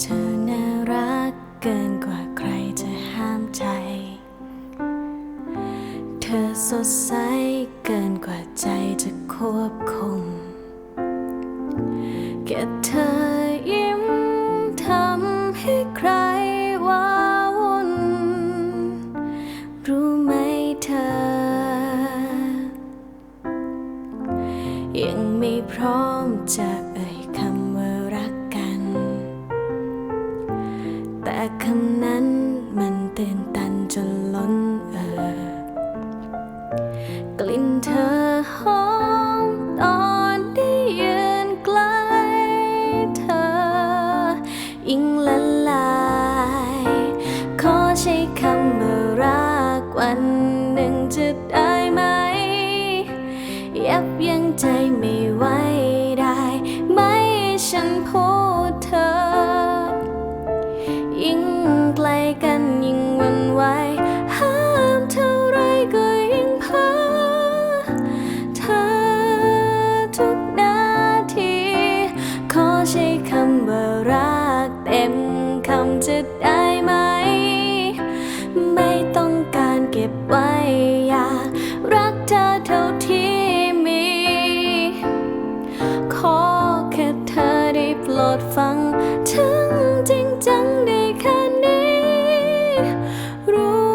เธอน่ารักเกินกว่าใครจะห้ามใจ เธอสดใสเกินกว่าใจจะควบคุมแค่เธอยิ้มทำให้ใครว้าวุ่น รู้ไหมเธอ ยังไม่พร้อมจะ แต่คำนั้นมัน จะได้ไหม ไม่ต้องการเก็บไว้ อยากรักเธอเท่าที่มี ขอแค่เธอได้โปรดฟัง ถึงจริงจังได้แค่นี้ รู้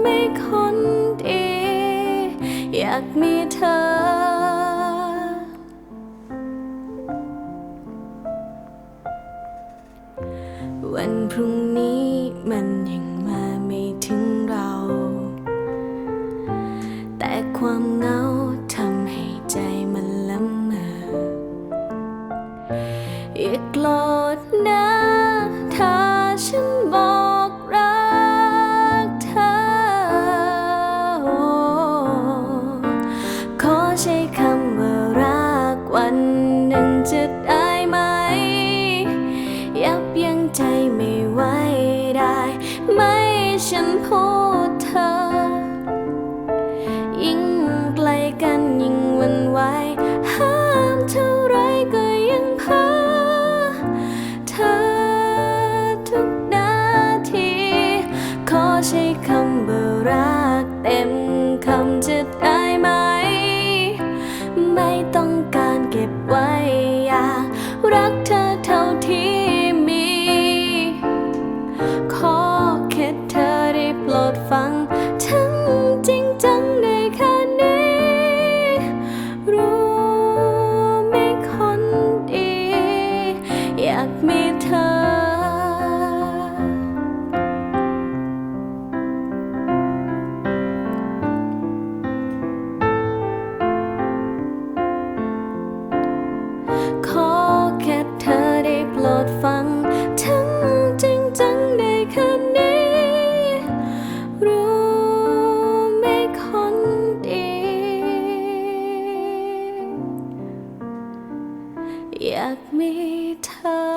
ไหม่คนดี อยากมีเธอ วันพรุ่งนี้มันยัง ฉันพูดเธอ ยิ่งไกลกันยิ่งหวันไหวห้ามเท่าไรก็ยังเพ้อเธอทุกนาที ขอใช้คำว่ารักเต็มคำจะได้ไหม ไม่ต้องการเก็บไว้อยากรักเธอเท่าที่ Let me tell